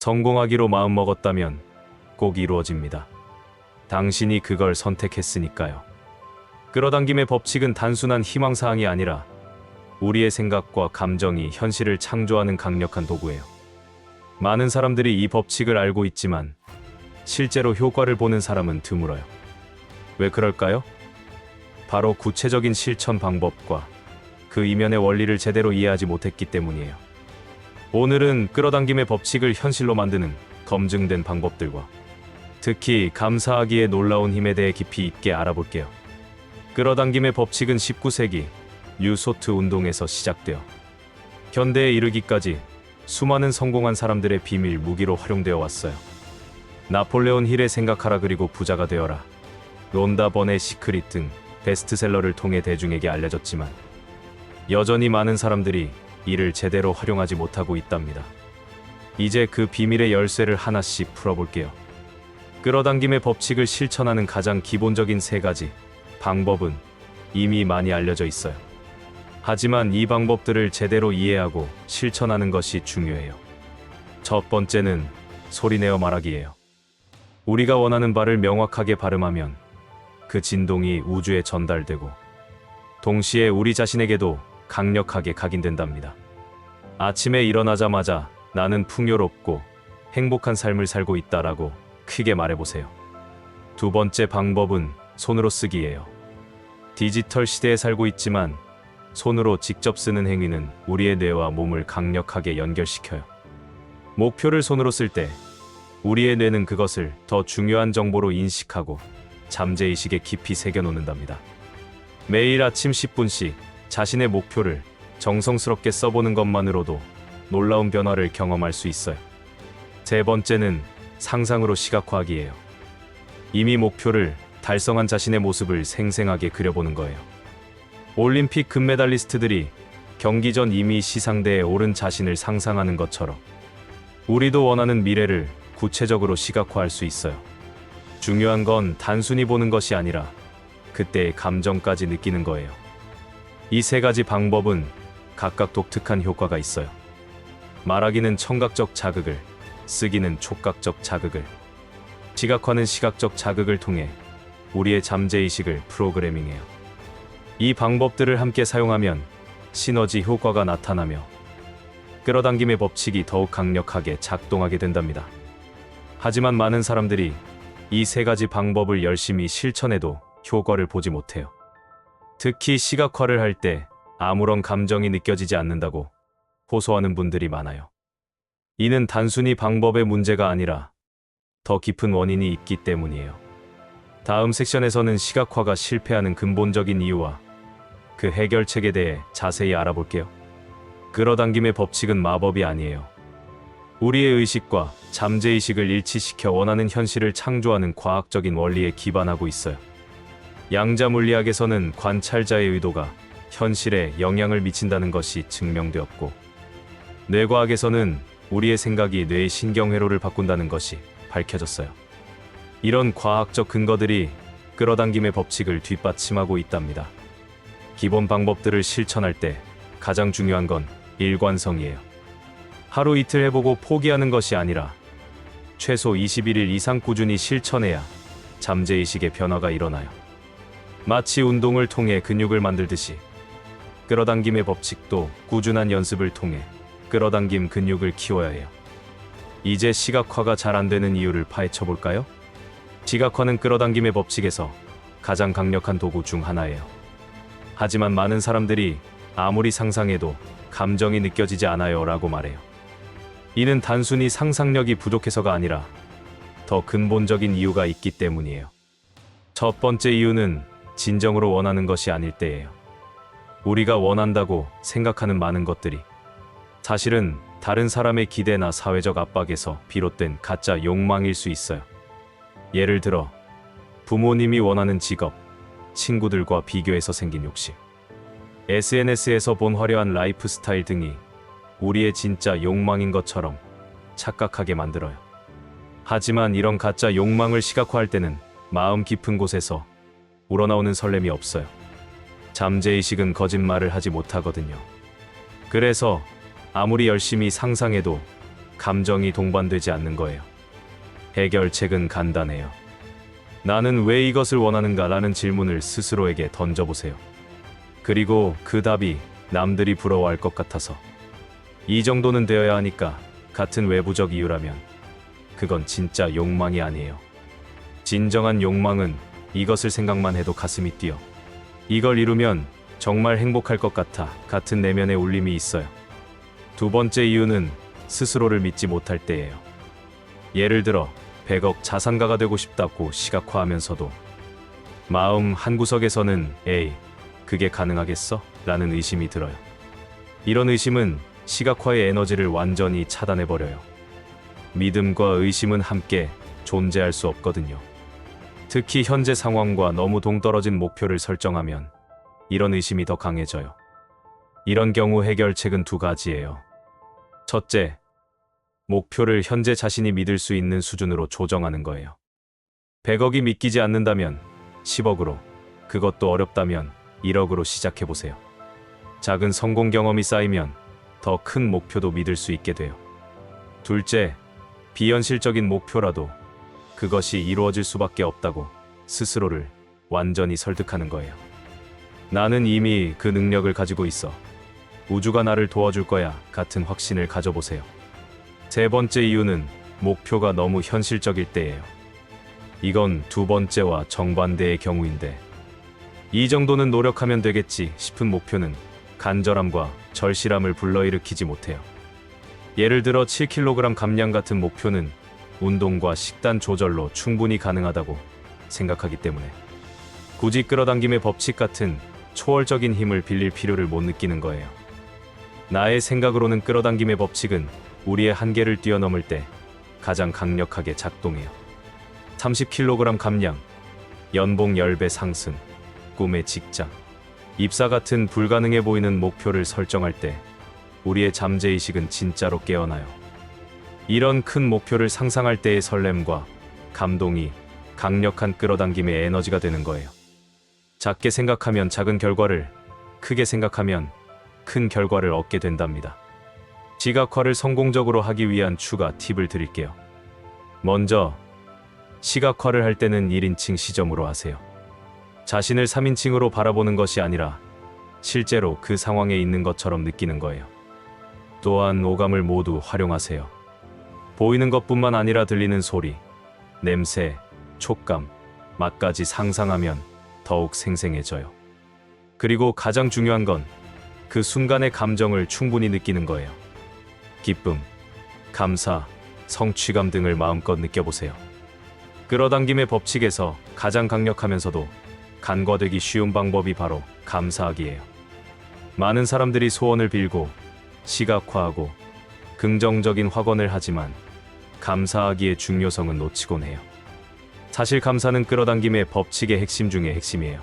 성공하기로 마음먹었다면 꼭 이루어집니다. 당신이 그걸 선택했으니까요. 끌어당김의 법칙은 단순한 희망사항이 아니라 우리의 생각과 감정이 현실을 창조하는 강력한 도구예요. 많은 사람들이 이 법칙을 알고 있지만 실제로 효과를 보는 사람은 드물어요. 왜 그럴까요? 바로 구체적인 실천 방법과 그 이면의 원리를 제대로 이해하지 못했기 때문이에요. 오늘은 끌어당김의 법칙을 현실로 만드는 검증된 방법들과 특히 감사하기에 놀라운 힘에 대해 깊이 있게 알아볼게요. 끌어당김의 법칙은 19세기 뉴소트 운동에서 시작되어 현대에 이르기까지 수많은 성공한 사람들의 비밀 무기로 활용되어 왔어요. 나폴레온 힐의 생각하라 그리고 부자가 되어라. 론다 번의 시크릿 등 베스트셀러를 통해 대중에게 알려졌지만 여전히 많은 사람들이 이를 제대로 활용하지 못하고 있답니다. 이제 그 비밀의 열쇠를 하나씩 풀어볼게요. 끌어당김의 법칙을 실천하는 가장 기본적인 세 가지 방법은 이미 많이 알려져 있어요. 하지만 이 방법들을 제대로 이해하고 실천하는 것이 중요해요. 첫 번째는 소리내어 말하기예요. 우리가 원하는 바를 명확하게 발음하면 그 진동이 우주에 전달되고 동시에 우리 자신에게도 강력하게 각인된답니다. 아침에 일어나자마자 나는 풍요롭고 행복한 삶을 살고 있다라고 크게 말해보세요. 두 번째 방법은 손으로 쓰기예요. 디지털 시대에 살고 있지만 손으로 직접 쓰는 행위는 우리의 뇌와 몸을 강력하게 연결시켜요. 목표를 손으로 쓸 때 우리의 뇌는 그것을 더 중요한 정보로 인식하고 잠재의식에 깊이 새겨놓는답니다. 매일 아침 10분씩 자신의 목표를 정성스럽게 써보는 것만으로도 놀라운 변화를 경험할 수 있어요. 세 번째는 상상으로 시각화하기예요. 이미 목표를 달성한 자신의 모습을 생생하게 그려보는 거예요. 올림픽 금메달리스트들이 경기 전 이미 시상대에 오른 자신을 상상하는 것처럼 우리도 원하는 미래를 구체적으로 시각화할 수 있어요. 중요한 건 단순히 보는 것이 아니라 그때의 감정까지 느끼는 거예요. 이 세 가지 방법은 각각 독특한 효과가 있어요. 말하기는 청각적 자극을, 쓰기는 촉각적 자극을, 시각화는 시각적 자극을 통해 우리의 잠재의식을 프로그래밍해요. 이 방법들을 함께 사용하면 시너지 효과가 나타나며 끌어당김의 법칙이 더욱 강력하게 작동하게 된답니다. 하지만 많은 사람들이 이 세 가지 방법을 열심히 실천해도 효과를 보지 못해요. 특히 시각화를 할 때 아무런 감정이 느껴지지 않는다고 호소하는 분들이 많아요. 이는 단순히 방법의 문제가 아니라 더 깊은 원인이 있기 때문이에요. 다음 섹션에서는 시각화가 실패하는 근본적인 이유와 그 해결책에 대해 자세히 알아볼게요. 끌어당김의 법칙은 마법이 아니에요. 우리의 의식과 잠재의식을 일치시켜 원하는 현실을 창조하는 과학적인 원리에 기반하고 있어요. 양자 물리학에서는 관찰자의 의도가 현실에 영향을 미친다는 것이 증명되었고, 뇌과학에서는 우리의 생각이 뇌의 신경회로를 바꾼다는 것이 밝혀졌어요. 이런 과학적 근거들이 끌어당김의 법칙을 뒷받침하고 있답니다. 기본 방법들을 실천할 때 가장 중요한 건 일관성이에요. 하루 이틀 해보고 포기하는 것이 아니라 최소 21일 이상 꾸준히 실천해야 잠재의식의 변화가 일어나요. 마치 운동을 통해 근육을 만들듯이 끌어당김의 법칙도 꾸준한 연습을 통해 끌어당김 근육을 키워야 해요. 이제 시각화가 잘 안 되는 이유를 파헤쳐 볼까요? 시각화는 끌어당김의 법칙에서 가장 강력한 도구 중 하나예요. 하지만 많은 사람들이 아무리 상상해도 감정이 느껴지지 않아요 라고 말해요. 이는 단순히 상상력이 부족해서가 아니라 더 근본적인 이유가 있기 때문이에요. 첫 번째 이유는 진정으로 원하는 것이 아닐 때예요. 우리가 원한다고 생각하는 많은 것들이 사실은 다른 사람의 기대나 사회적 압박에서 비롯된 가짜 욕망일 수 있어요. 예를 들어, 부모님이 원하는 직업, 친구들과 비교해서 생긴 욕심, SNS에서 본 화려한 라이프 스타일 등이 우리의 진짜 욕망인 것처럼 착각하게 만들어요. 하지만 이런 가짜 욕망을 시각화할 때는 마음 깊은 곳에서 우러나오는 설렘이 없어요. 잠재의식은 거짓말을 하지 못하거든요. 그래서 아무리 열심히 상상해도 감정이 동반되지 않는 거예요. 해결책은 간단해요. 나는 왜 이것을 원하는가 라는 질문을 스스로에게 던져보세요. 그리고 그 답이 남들이 부러워할 것 같아서 이 정도는 되어야 하니까 같은 외부적 이유라면 그건 진짜 욕망이 아니에요. 진정한 욕망은 이것을 생각만 해도 가슴이 뛰어. 이걸 이루면 정말 행복할 것 같아 같은 내면의 울림이 있어요. 두 번째 이유는 스스로를 믿지 못할 때예요. 예를 들어 100억 자산가가 되고 싶다고 시각화하면서도 마음 한구석에서는 에이 그게 가능하겠어? 라는 의심이 들어요. 이런 의심은 시각화의 에너지를 완전히 차단해버려요. 믿음과 의심은 함께 존재할 수 없거든요. 특히 현재 상황과 너무 동떨어진 목표를 설정하면 이런 의심이 더 강해져요. 이런 경우 해결책은 두 가지예요. 첫째, 목표를 현재 자신이 믿을 수 있는 수준으로 조정하는 거예요. 100억이 믿기지 않는다면 10억으로, 그것도 어렵다면 1억으로 시작해보세요. 작은 성공 경험이 쌓이면 더 큰 목표도 믿을 수 있게 돼요. 둘째, 비현실적인 목표라도 그것이 이루어질 수밖에 없다고 스스로를 완전히 설득하는 거예요. 나는 이미 그 능력을 가지고 있어. 우주가 나를 도와줄 거야 같은 확신을 가져보세요. 세 번째 이유는 목표가 너무 현실적일 때예요. 이건 두 번째와 정반대의 경우인데 이 정도는 노력하면 되겠지 싶은 목표는 간절함과 절실함을 불러일으키지 못해요. 예를 들어 7kg 감량 같은 목표는 운동과 식단 조절로 충분히 가능하다고 생각하기 때문에 굳이 끌어당김의 법칙 같은 초월적인 힘을 빌릴 필요를 못 느끼는 거예요. 나의 생각으로는 끌어당김의 법칙은 우리의 한계를 뛰어넘을 때 가장 강력하게 작동해요. 30kg 감량, 연봉 10배 상승, 꿈의 직장, 입사 같은 불가능해 보이는 목표를 설정할 때 우리의 잠재의식은 진짜로 깨어나요. 이런 큰 목표를 상상할 때의 설렘과 감동이 강력한 끌어당김의 에너지가 되는 거예요. 작게 생각하면 작은 결과를, 크게 생각하면 큰 결과를 얻게 된답니다. 지각화를 성공적으로 하기 위한 추가 팁을 드릴게요. 먼저, 시각화를 할 때는 1인칭 시점으로 하세요. 자신을 3인칭으로 바라보는 것이 아니라 실제로 그 상황에 있는 것처럼 느끼는 거예요. 또한 오감을 모두 활용하세요. 보이는 것뿐만 아니라 들리는 소리, 냄새, 촉감, 맛까지 상상하면 더욱 생생해져요. 그리고 가장 중요한 건 그 순간의 감정을 충분히 느끼는 거예요. 기쁨, 감사, 성취감 등을 마음껏 느껴보세요. 끌어당김의 법칙에서 가장 강력하면서도 간과되기 쉬운 방법이 바로 감사하기예요. 많은 사람들이 소원을 빌고 시각화하고 긍정적인 확언을 하지만 감사하기의 중요성은 놓치곤 해요. 사실 감사는 끌어당김의 법칙의 핵심 중의 핵심이에요.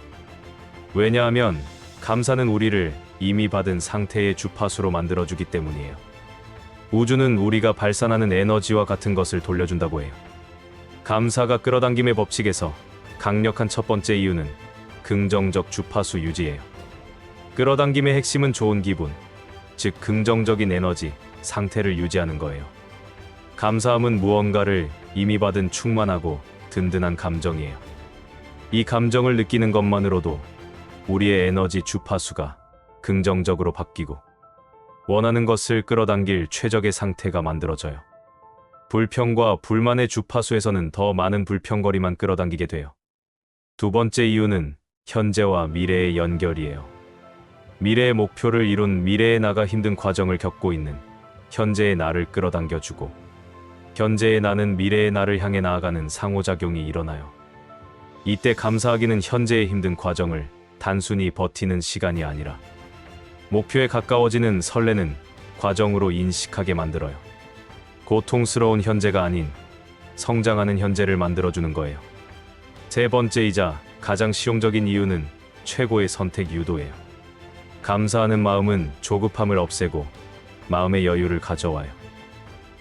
왜냐하면 감사는 우리를 이미 받은 상태의 주파수로 만들어주기 때문이에요. 우주는 우리가 발산하는 에너지와 같은 것을 돌려준다고 해요. 감사가 끌어당김의 법칙에서 강력한 첫 번째 이유는 긍정적 주파수 유지예요. 끌어당김의 핵심은 좋은 기분, 즉 긍정적인 에너지, 상태를 유지하는 거예요. 감사함은 무언가를 이미 받은 충만하고 든든한 감정이에요. 이 감정을 느끼는 것만으로도 우리의 에너지 주파수가 긍정적으로 바뀌고 원하는 것을 끌어당길 최적의 상태가 만들어져요. 불평과 불만의 주파수에서는 더 많은 불평거리만 끌어당기게 돼요. 두 번째 이유는 현재와 미래의 연결이에요. 미래의 목표를 이룬 미래의 나가 힘든 과정을 겪고 있는 현재의 나를 끌어당겨주고 현재의 나는 미래의 나를 향해 나아가는 상호작용이 일어나요. 이때 감사하기는 현재의 힘든 과정을 단순히 버티는 시간이 아니라 목표에 가까워지는 설레는 과정으로 인식하게 만들어요. 고통스러운 현재가 아닌 성장하는 현재를 만들어주는 거예요. 세 번째이자 가장 실용적인 이유는 최고의 선택 유도예요. 감사하는 마음은 조급함을 없애고 마음의 여유를 가져와요.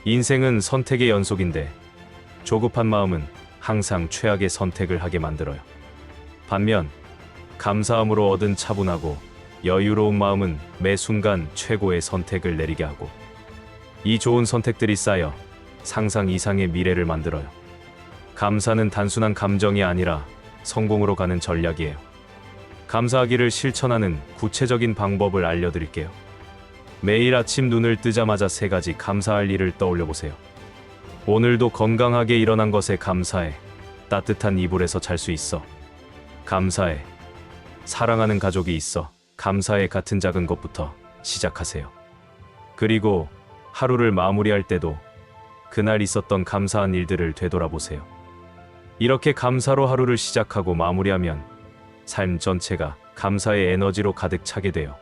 인생은 선택의 연속인데 조급한 마음은 항상 최악의 선택을 하게 만들어요. 반면 감사함으로 얻은 차분하고 여유로운 마음은 매 순간 최고의 선택을 내리게 하고 이 좋은 선택들이 쌓여 상상 이상의 미래를 만들어요. 감사는 단순한 감정이 아니라 성공으로 가는 전략이에요. 감사하기를 실천하는 구체적인 방법을 알려드릴게요. 매일 아침 눈을 뜨자마자 세 가지 감사할 일을 떠올려 보세요. 오늘도 건강하게 일어난 것에 감사해. 따뜻한 이불에서 잘 수 있어. 감사해. 사랑하는 가족이 있어. 감사해 같은 작은 것부터 시작하세요. 그리고 하루를 마무리할 때도 그날 있었던 감사한 일들을 되돌아보세요. 이렇게 감사로 하루를 시작하고 마무리하면 삶 전체가 감사의 에너지로 가득 차게 돼요.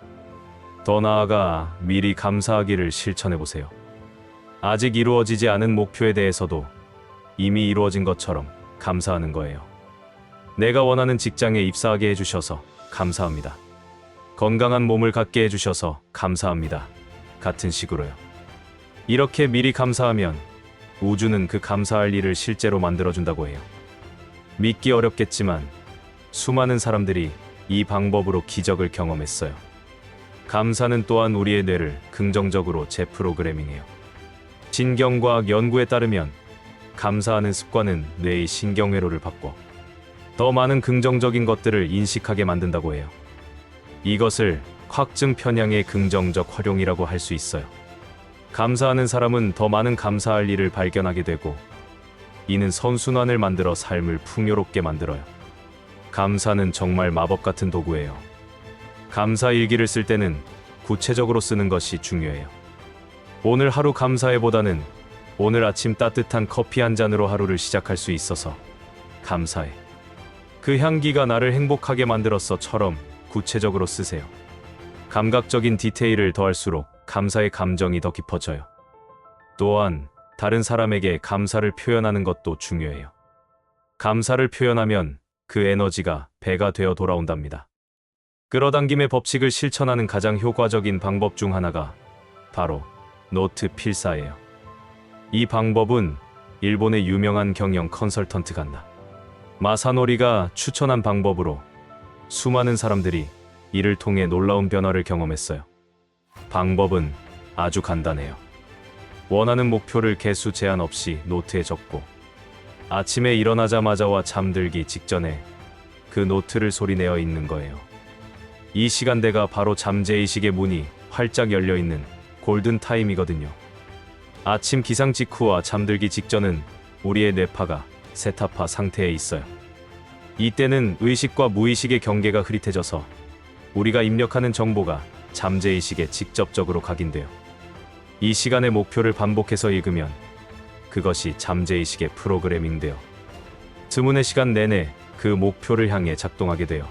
더 나아가 미리 감사하기를 실천해 보세요. 아직 이루어지지 않은 목표에 대해서도 이미 이루어진 것처럼 감사하는 거예요. 내가 원하는 직장에 입사하게 해주셔서 감사합니다. 건강한 몸을 갖게 해주셔서 감사합니다. 같은 식으로요. 이렇게 미리 감사하면 우주는 그 감사할 일을 실제로 만들어준다고 해요. 믿기 어렵겠지만 수많은 사람들이 이 방법으로 기적을 경험했어요. 감사는 또한 우리의 뇌를 긍정적으로 재프로그래밍해요. 신경과학 연구에 따르면 감사하는 습관은 뇌의 신경회로를 바꿔 더 많은 긍정적인 것들을 인식하게 만든다고 해요. 이것을 확증 편향의 긍정적 활용이라고 할 수 있어요. 감사하는 사람은 더 많은 감사할 일을 발견하게 되고 이는 선순환을 만들어 삶을 풍요롭게 만들어요. 감사는 정말 마법 같은 도구예요. 감사 일기를 쓸 때는 구체적으로 쓰는 것이 중요해요. 오늘 하루 감사해보다는 오늘 아침 따뜻한 커피 한 잔으로 하루를 시작할 수 있어서 감사해. 그 향기가 나를 행복하게 만들었어처럼 구체적으로 쓰세요. 감각적인 디테일을 더할수록 감사의 감정이 더 깊어져요. 또한 다른 사람에게 감사를 표현하는 것도 중요해요. 감사를 표현하면 그 에너지가 배가 되어 돌아온답니다. 끌어당김의 법칙을 실천하는 가장 효과적인 방법 중 하나가 바로 노트 필사예요. 이 방법은 일본의 유명한 경영 컨설턴트 간다. 마사노리가 추천한 방법으로 수많은 사람들이 이를 통해 놀라운 변화를 경험했어요. 방법은 아주 간단해요. 원하는 목표를 개수 제한 없이 노트에 적고 아침에 일어나자마자와 잠들기 직전에 그 노트를 소리내어 읽는 거예요. 이 시간대가 바로 잠재의식의 문이 활짝 열려 있는 골든 타임이거든요. 아침 기상 직후와 잠들기 직전은 우리의 뇌파가 세타파 상태에 있어요. 이때는 의식과 무의식의 경계가 흐릿해져서 우리가 입력하는 정보가 잠재의식에 직접적으로 각인돼요. 이 시간의 목표를 반복해서 읽으면 그것이 잠재의식에 프로그래밍 되어 드문의 시간 내내 그 목표를 향해 작동하게 돼요.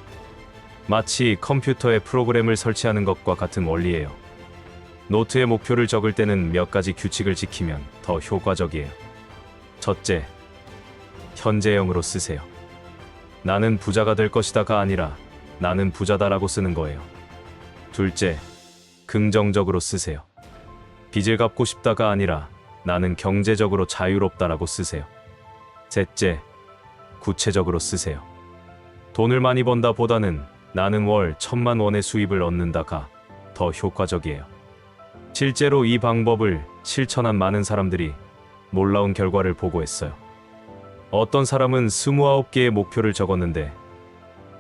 마치 컴퓨터에 프로그램을 설치하는 것과 같은 원리예요. 노트에 목표를 적을 때는 몇 가지 규칙을 지키면 더 효과적이에요. 첫째, 현재형으로 쓰세요. 나는 부자가 될 것이다가 아니라 나는 부자다라고 쓰는 거예요. 둘째, 긍정적으로 쓰세요. 빚을 갚고 싶다가 아니라 나는 경제적으로 자유롭다라고 쓰세요. 셋째, 구체적으로 쓰세요. 돈을 많이 번다 보다는 나는 월 천만 원의 수입을 얻는다가 더 효과적이에요. 실제로 이 방법을 실천한 많은 사람들이 놀라운 결과를 보고했어요. 어떤 사람은 29개의 목표를 적었는데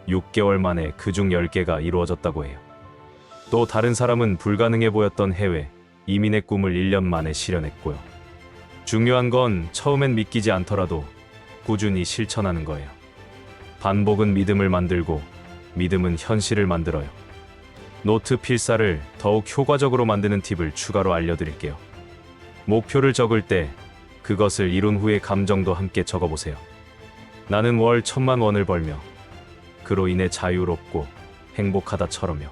6개월 만에 그중 10개가 이루어졌다고 해요. 또 다른 사람은 불가능해 보였던 해외 이민의 꿈을 1년 만에 실현했고요. 중요한 건 처음엔 믿기지 않더라도 꾸준히 실천하는 거예요. 반복은 믿음을 만들고 믿음은 현실을 만들어요. 노트 필사를 더욱 효과적으로 만드는 팁을 추가로 알려드릴게요. 목표를 적을 때 그것을 이룬 후의 감정도 함께 적어보세요. 나는 월 천만 원을 벌며 그로 인해 자유롭고 행복하다처럼요.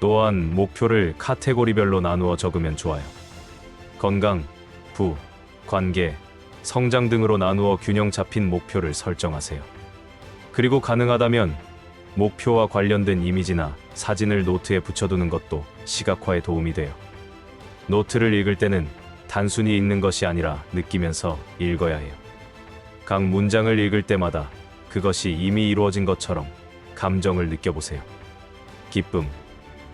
또한 목표를 카테고리별로 나누어 적으면 좋아요. 건강, 부, 관계, 성장 등으로 나누어 균형 잡힌 목표를 설정하세요. 그리고 가능하다면 목표와 관련된 이미지나 사진을 노트에 붙여두는 것도 시각화에 도움이 돼요. 노트를 읽을 때는 단순히 읽는 것이 아니라 느끼면서 읽어야 해요. 각 문장을 읽을 때마다 그것이 이미 이루어진 것처럼 감정을 느껴보세요. 기쁨,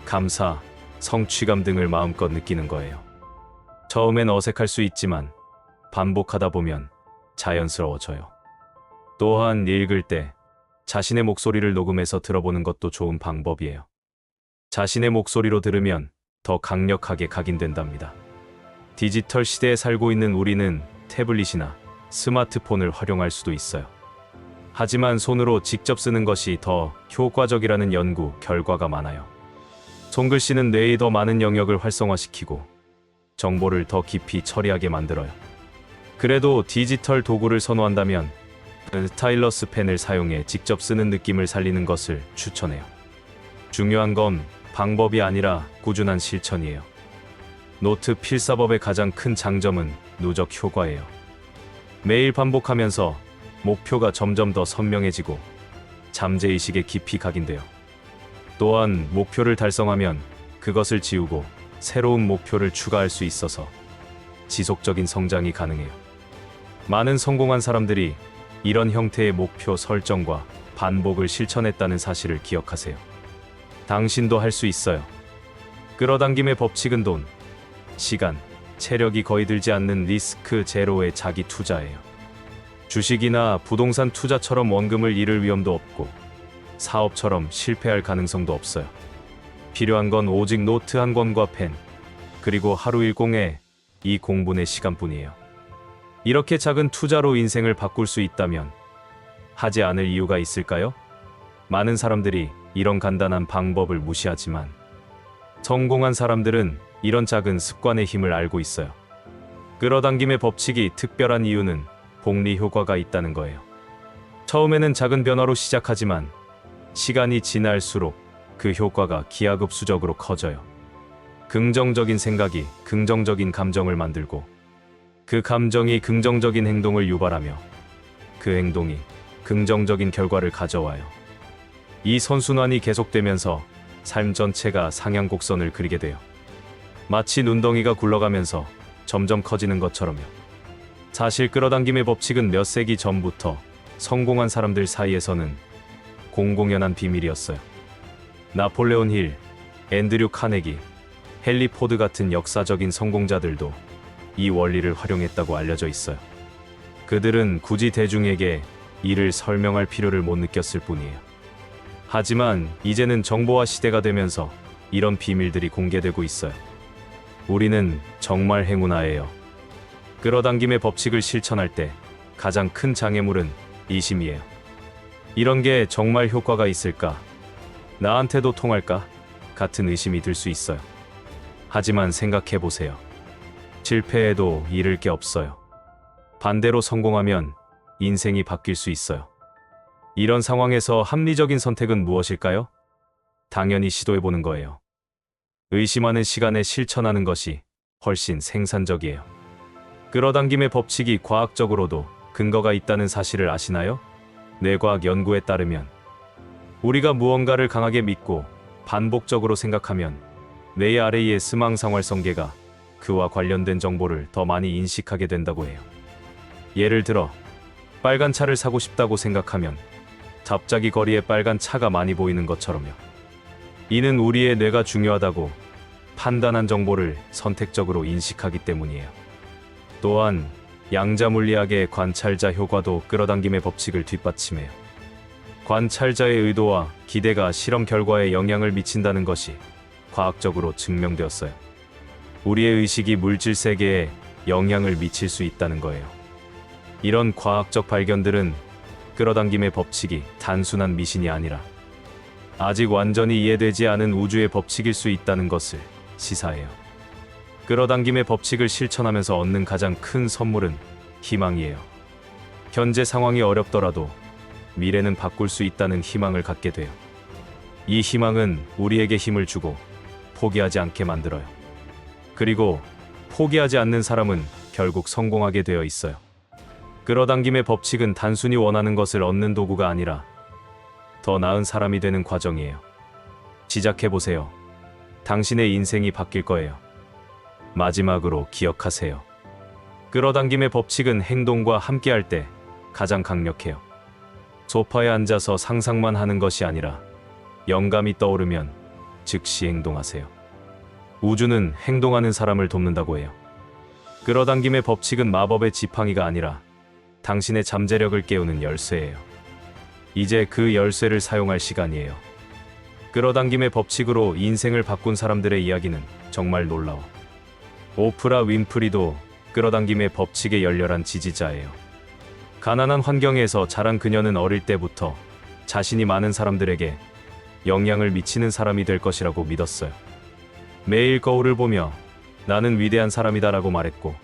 감사, 성취감 등을 마음껏 느끼는 거예요. 처음엔 어색할 수 있지만 반복하다 보면 자연스러워져요. 또한 읽을 때 자신의 목소리를 녹음해서 들어보는 것도 좋은 방법이에요. 자신의 목소리로 들으면 더 강력하게 각인된답니다. 디지털 시대에 살고 있는 우리는 태블릿이나 스마트폰을 활용할 수도 있어요. 하지만 손으로 직접 쓰는 것이 더 효과적이라는 연구 결과가 많아요. 손글씨는 뇌의 더 많은 영역을 활성화시키고 정보를 더 깊이 처리하게 만들어요. 그래도 디지털 도구를 선호한다면 스타일러스 펜을 사용해 직접 쓰는 느낌을 살리는 것을 추천해요. 중요한 건 방법이 아니라 꾸준한 실천이에요. 노트 필사법의 가장 큰 장점은 누적 효과예요. 매일 반복하면서 목표가 점점 더 선명해지고 잠재의식에 깊이 각인돼요. 또한 목표를 달성하면 그것을 지우고 새로운 목표를 추가할 수 있어서 지속적인 성장이 가능해요. 많은 성공한 사람들이 이런 형태의 목표 설정과 반복을 실천했다는 사실을 기억하세요. 당신도 할 수 있어요. 끌어당김의 법칙은 돈, 시간, 체력이 거의 들지 않는 리스크 제로의 자기 투자예요. 주식이나 부동산 투자처럼 원금을 잃을 위험도 없고 사업처럼 실패할 가능성도 없어요. 필요한 건 오직 노트 한 권과 펜, 그리고 하루 일공의 이 공분의 시간뿐이에요. 이렇게 작은 투자로 인생을 바꿀 수 있다면 하지 않을 이유가 있을까요? 많은 사람들이 이런 간단한 방법을 무시하지만 성공한 사람들은 이런 작은 습관의 힘을 알고 있어요. 끌어당김의 법칙이 특별한 이유는 복리 효과가 있다는 거예요. 처음에는 작은 변화로 시작하지만 시간이 지날수록 그 효과가 기하급수적으로 커져요. 긍정적인 생각이 긍정적인 감정을 만들고 그 감정이 긍정적인 행동을 유발하며 그 행동이 긍정적인 결과를 가져와요. 이 선순환이 계속되면서 삶 전체가 상향 곡선을 그리게 돼요. 마치 눈덩이가 굴러가면서 점점 커지는 것처럼요. 사실 끌어당김의 법칙은 몇 세기 전부터 성공한 사람들 사이에서는 공공연한 비밀이었어요. 나폴레온 힐, 앤드류 카네기, 헨리 포드 같은 역사적인 성공자들도 이 원리를 활용했다고 알려져 있어요. 그들은 굳이 대중에게 이를 설명할 필요를 못 느꼈을 뿐이에요. 하지만 이제는 정보화 시대가 되면서 이런 비밀들이 공개되고 있어요. 우리는 정말 행운아예요. 끌어당김의 법칙을 실천할 때 가장 큰 장애물은 이심이에요. 이런 게 정말 효과가 있을까? 나한테도 통할까? 같은 의심이 들 수 있어요. 하지만 생각해 보세요. 실패해도 잃을 게 없어요. 반대로 성공하면 인생이 바뀔 수 있어요. 이런 상황에서 합리적인 선택은 무엇일까요? 당연히 시도해보는 거예요. 의심하는 시간에 실천하는 것이 훨씬 생산적이에요. 끌어당김의 법칙이 과학적으로도 근거가 있다는 사실을 아시나요? 뇌과학 연구에 따르면 우리가 무언가를 강하게 믿고 반복적으로 생각하면 뇌의 아래의 스망상활성계가 그와 관련된 정보를 더 많이 인식하게 된다고 해요. 예를 들어 빨간 차를 사고 싶다고 생각하면 갑자기 거리에 빨간 차가 많이 보이는 것처럼요. 이는 우리의 뇌가 중요하다고 판단한 정보를 선택적으로 인식하기 때문이에요. 또한 양자 물리학의 관찰자 효과도 끌어당김의 법칙을 뒷받침해요. 관찰자의 의도와 기대가 실험 결과에 영향을 미친다는 것이 과학적으로 증명되었어요. 우리의 의식이 물질 세계에 영향을 미칠 수 있다는 거예요. 이런 과학적 발견들은 끌어당김의 법칙이 단순한 미신이 아니라 아직 완전히 이해되지 않은 우주의 법칙일 수 있다는 것을 시사해요. 끌어당김의 법칙을 실천하면서 얻는 가장 큰 선물은 희망이에요. 현재 상황이 어렵더라도 미래는 바꿀 수 있다는 희망을 갖게 돼요. 이 희망은 우리에게 힘을 주고 포기하지 않게 만들어요. 그리고 포기하지 않는 사람은 결국 성공하게 되어 있어요. 끌어당김의 법칙은 단순히 원하는 것을 얻는 도구가 아니라 더 나은 사람이 되는 과정이에요. 시작해보세요. 당신의 인생이 바뀔 거예요. 마지막으로 기억하세요. 끌어당김의 법칙은 행동과 함께할 때 가장 강력해요. 소파에 앉아서 상상만 하는 것이 아니라 영감이 떠오르면 즉시 행동하세요. 우주는 행동하는 사람을 돕는다고 해요. 끌어당김의 법칙은 마법의 지팡이가 아니라 당신의 잠재력을 깨우는 열쇠예요. 이제 그 열쇠를 사용할 시간이에요. 끌어당김의 법칙으로 인생을 바꾼 사람들의 이야기는 정말 놀라워. 오프라 윈프리도 끌어당김의 법칙에 열렬한 지지자예요. 가난한 환경에서 자란 그녀는 어릴 때부터 자신이 많은 사람들에게 영향을 미치는 사람이 될 것이라고 믿었어요. 매일 거울을 보며 나는 위대한 사람이다라고 말했고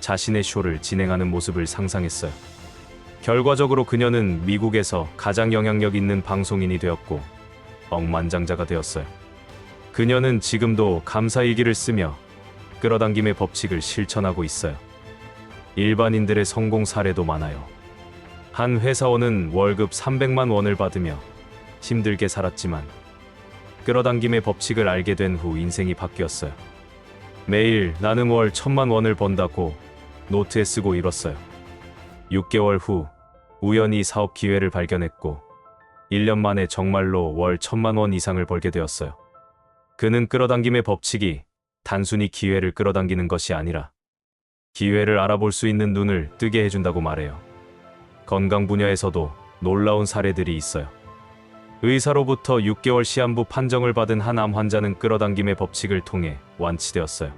자신의 쇼를 진행하는 모습을 상상했어요. 결과적으로 그녀는 미국에서 가장 영향력 있는 방송인이 되었고 억만장자가 되었어요. 그녀는 지금도 감사일기를 쓰며 끌어당김의 법칙을 실천하고 있어요. 일반인들의 성공 사례도 많아요. 한 회사원은 월급 300만 원을 받으며 힘들게 살았지만 끌어당김의 법칙을 알게 된 후 인생이 바뀌었어요. 매일 나는 월 천만 원을 번다고 노트에 쓰고 일었어요. 6개월 후 우연히 사업 기회를 발견했고 1년 만에 정말로 월 천만 원 이상을 벌게 되었어요. 그는 끌어당김의 법칙이 단순히 기회를 끌어당기는 것이 아니라 기회를 알아볼 수 있는 눈을 뜨게 해준다고 말해요. 건강 분야에서도 놀라운 사례들이 있어요. 의사로부터 6개월 시한부 판정을 받은 한 암 환자는 끌어당김의 법칙을 통해 완치되었어요.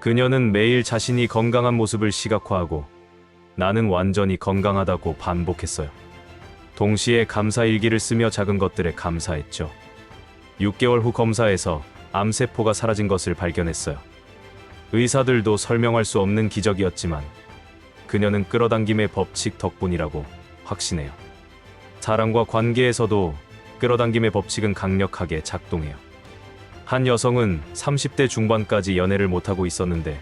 그녀는 매일 자신이 건강한 모습을 시각화하고 나는 완전히 건강하다고 반복했어요. 동시에 감사 일기를 쓰며 작은 것들에 감사했죠. 6개월 후 검사에서 암세포가 사라진 것을 발견했어요. 의사들도 설명할 수 없는 기적이었지만 그녀는 끌어당김의 법칙 덕분이라고 확신해요. 사랑과 관계에서도 끌어당김의 법칙은 강력하게 작동해요. 한 여성은 30대 중반까지 연애를 못하고 있었는데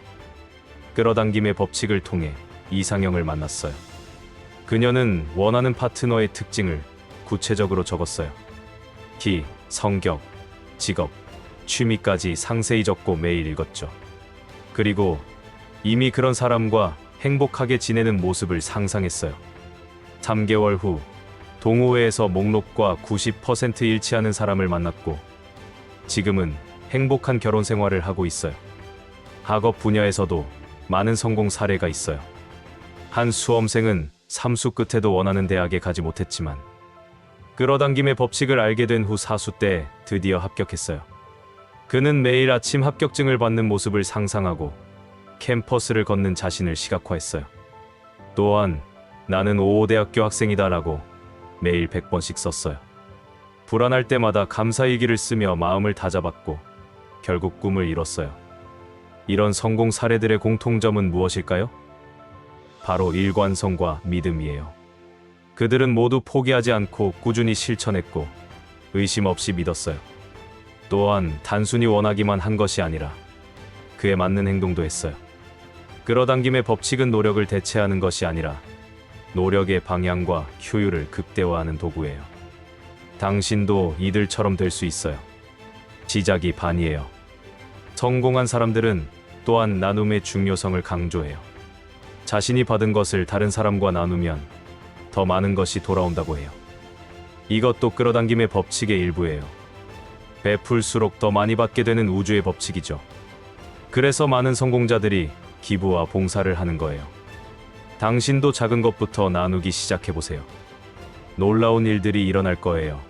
끌어당김의 법칙을 통해 이상형을 만났어요. 그녀는 원하는 파트너의 특징을 구체적으로 적었어요. 키, 성격, 직업, 취미까지 상세히 적고 매일 읽었죠. 그리고 이미 그런 사람과 행복하게 지내는 모습을 상상했어요. 3개월 후 동호회에서 목록과 90% 일치하는 사람을 만났고 지금은 행복한 결혼 생활을 하고 있어요. 학업 분야에서도 많은 성공 사례가 있어요. 한 수험생은 삼수 끝에도 원하는 대학에 가지 못했지만 끌어당김의 법칙을 알게 된 후 사수 때 드디어 합격했어요. 그는 매일 아침 합격증을 받는 모습을 상상하고 캠퍼스를 걷는 자신을 시각화했어요. 또한 나는 5대학교 학생이다라고 매일 100번씩 썼어요. 불안할 때마다 감사일기를 쓰며 마음을 다잡았고 결국 꿈을 이뤘어요. 이런 성공 사례들의 공통점은 무엇일까요? 바로 일관성과 믿음이에요. 그들은 모두 포기하지 않고 꾸준히 실천했고 의심 없이 믿었어요. 또한 단순히 원하기만 한 것이 아니라 그에 맞는 행동도 했어요. 끌어당김의 법칙은 노력을 대체하는 것이 아니라 노력의 방향과 효율을 극대화하는 도구예요. 당신도 이들처럼 될 수 있어요. 시작이 반이에요. 성공한 사람들은 또한 나눔의 중요성을 강조해요. 자신이 받은 것을 다른 사람과 나누면 더 많은 것이 돌아온다고 해요. 이것도 끌어당김의 법칙의 일부예요. 베풀수록 더 많이 받게 되는 우주의 법칙이죠. 그래서 많은 성공자들이 기부와 봉사를 하는 거예요. 당신도 작은 것부터 나누기 시작해보세요. 놀라운 일들이 일어날 거예요.